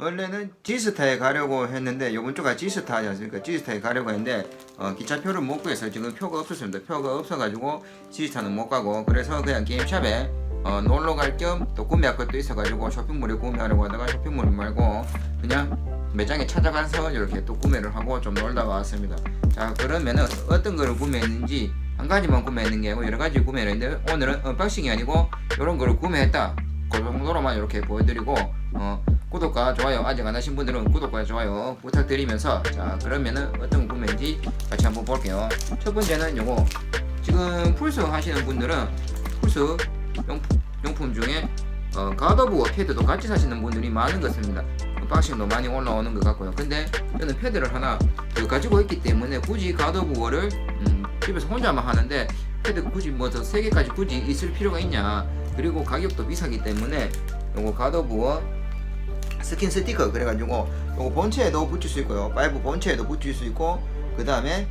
원래는 지스타에 가려고 했는데 요번 주가 지스타지 않습니까? 지스타에 가려고 했는데 어, 기차표를 못 구해서 지금 표가 없었습니다. 표가 없어가지고 지스타는 못 가고 그래서 그냥 게임샵에 어, 놀러 갈 겸 또 구매할 것도 있어가지고 쇼핑몰에 구매하려고 하다가 쇼핑몰 말고 그냥 매장에 찾아가서 이렇게 또 구매를 하고 좀 놀다가 왔습니다. 자 그러면은 어떤 거를 구매했는지 한 가지만 구매했는 게 아니고 여러 가지 구매를 했는데 오늘은 언박싱이 아니고 이런 거를 구매했다. 그 정도로만 이렇게 보여드리고 어, 구독과 좋아요 아직 안 하신 분들은 구독과 좋아요 부탁드리면서 자 그러면은 어떤 구매인지 같이 한번 볼게요. 첫 번째는 요거 지금 풀스 하시는 분들은 풀스 용품, 용품 중에 어, 가더부어 패드도 같이 사시는 분들이 많은 것 같습니다. 박싱도 많이 올라오는 것 같고요. 근데 저는 패드를 하나 더 가지고 있기 때문에 굳이 가더부어를 음, 집에서 혼자만 하는데 패드 굳이 뭐 더 세 개까지 굳이 있을 필요가 있냐? 그리고 가격도 비싸기 때문에 요거 가더부어 스킨 스티커 그래가지고 요거 본체에도 붙일 수 있고요. 파이브 본체에도 붙일 수 있고 그 다음에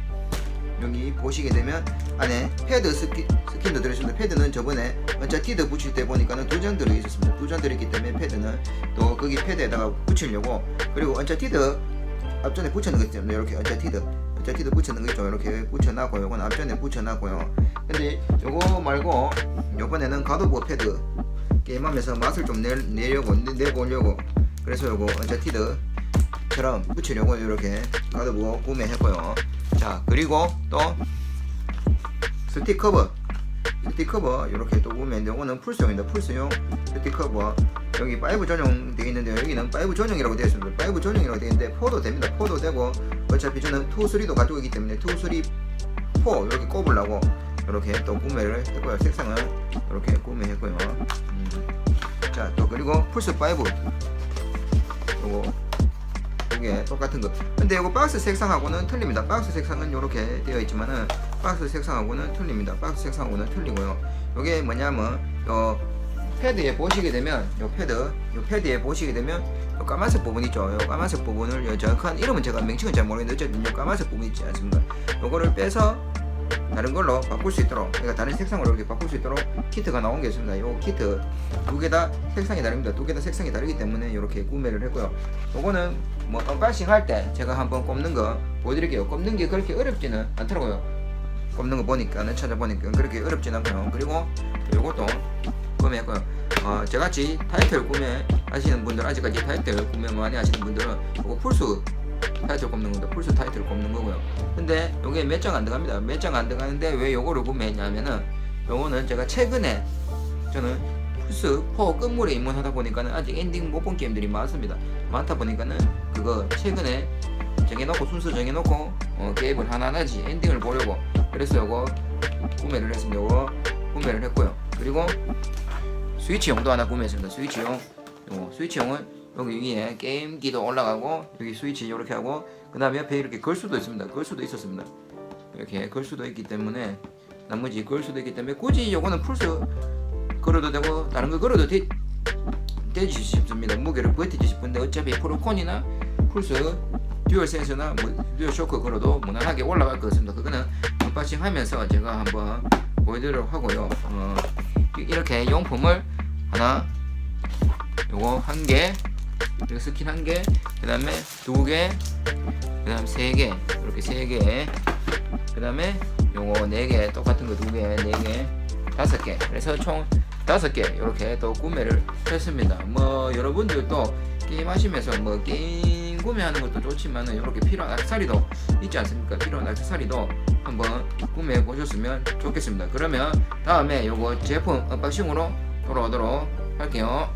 여기 보시게 되면 안에 패드 스킨, 스킨도 들어있습니다. 패드는 저번에 언차티드 붙일 때 보니까는 두 장 들어있었습니다. 두 장 들어있기 때문에 패드는 또 거기 패드에다가 붙이려고 그리고 언차티드 앞전에 붙여놓은 거 있잖아요. 이렇게 언차티드 언차티드 붙여놓은 거 있죠. 이렇게 붙여놨고 요건 앞전에 붙여놨고요. 근데 요거 말고 요번에는 가도보 패드 게임하면서 맛을 좀 내, 내려고 내, 내보려고 그래서 요거 언차티드 처럼 붙이려고 이렇게 가도보 구매했고요. 자 그리고 또 스틱커버 스틱커버 이렇게 또 보면 이거는 풀스용입니다 풀스용 스틱커버 여기 5 전용 되어 있는데 여기는 5 전용이라고 되어 있습니다 5 전용이라고 되어 있는데 4도 됩니다 4도 되고 어차피 저는 2, 3도 가지고 있기 때문에 2, 3, 4 이렇게 꼽으려고 이렇게 또 구매를 했고요 색상은 이렇게 구매했고요 음. 자 또 그리고 풀스 5 요거 이게 똑같은 거. 근데 이거 박스 색상하고는 틀립니다. 박스 색상은 이렇게 되어 있지만은 박스 색상하고는 틀립니다. 박스 색상하고는 틀리고요. 이게 뭐냐면 요 패드에 보시게 되면 요 패드, 요 패드에 보시게 되면 요 까만색 부분 있죠. 요 까만색 부분을 요 정확한 이름은 제가 명칭은 잘 모르겠는데 어쨌든 요 까만색 부분 있지 않습니까? 요거를 빼서 다른 걸로 바꿀 수 있도록 그러니까 다른 색상으로 이렇게 바꿀 수 있도록 키트가 나온 게 있습니다. 이 키트 두 개 다 색상이 다릅니다. 두 개 다 색상이 다르기 때문에 이렇게 구매를 했고요. 요거는 뭐 언박싱 할 때 제가 한번 꼽는 거 보여드릴게요. 꼽는 게 그렇게 어렵지는 않더라고요. 꼽는 거 보니까는 찾아보니까 그렇게 어렵진 않고요. 그리고 요것도 구매했고요. 어, 저같이 타이틀 구매 하시는 분들 아직까지 타이틀 구매 많이 하시는 분들은 요거 풀스 타이틀 꼽는 겁니다. 풀스 타이틀 꼽는 거고요. 근데 요게 몇 장 안 들어갑니다. 몇 장 안 들어가는데 왜 요거를 구매했냐면은 요거는 제가 최근에 저는 플스 4 끝물에 입문하다 보니까는 아직 엔딩 못 본 게임들이 많습니다. 많다 보니까는 그거 최근에 정해놓고 순서 정해놓고 어, 게임을 하나하나씩 엔딩을 보려고 그래서 요거 구매를 했습니다. 요거 구매를 했고요. 그리고 스위치용도 하나 구매했습니다. 스위치용 요거 스위치용은 여기 위에 게임기도 올라가고 여기 스위치 이렇게 하고 그 다음에 옆에 이렇게 걸 수도 있습니다. 걸 수도 있었습니다. 이렇게 걸 수도 있기 때문에 나머지 걸 수도 있기 때문에 굳이 요거는 풀스 걸어도 되고 다른 거 걸어도 되, 되지 싶습니다. 무게를 버티지 싶은데 어차피 프로콘이나 풀스 듀얼 센서나 뭐 듀얼 쇼크 걸어도 무난하게 올라갈 것 같습니다. 그거는 언박싱 하면서 제가 한번 보여드리도록 하고요. 어, 이- 이렇게 용품을 하나 요거 한 개, 그리고 스킨 한 개, 그 다음에 두 개, 그 다음 세 개, 이렇게 세 개, 그 다음에 요거 네 개, 똑같은 거 두 개, 네 개, 다섯 개. 그래서 총 다섯 개 이렇게 또 구매를 했습니다. 뭐 여러분들도 게임 하시면서 뭐 게임 구매하는 것도 좋지만은 이렇게 필요한 액세서리도 있지 않습니까? 필요한 액세서리도 한번 구매해 보셨으면 좋겠습니다. 그러면 다음에 요거 제품 언박싱으로 돌아오도록 할게요.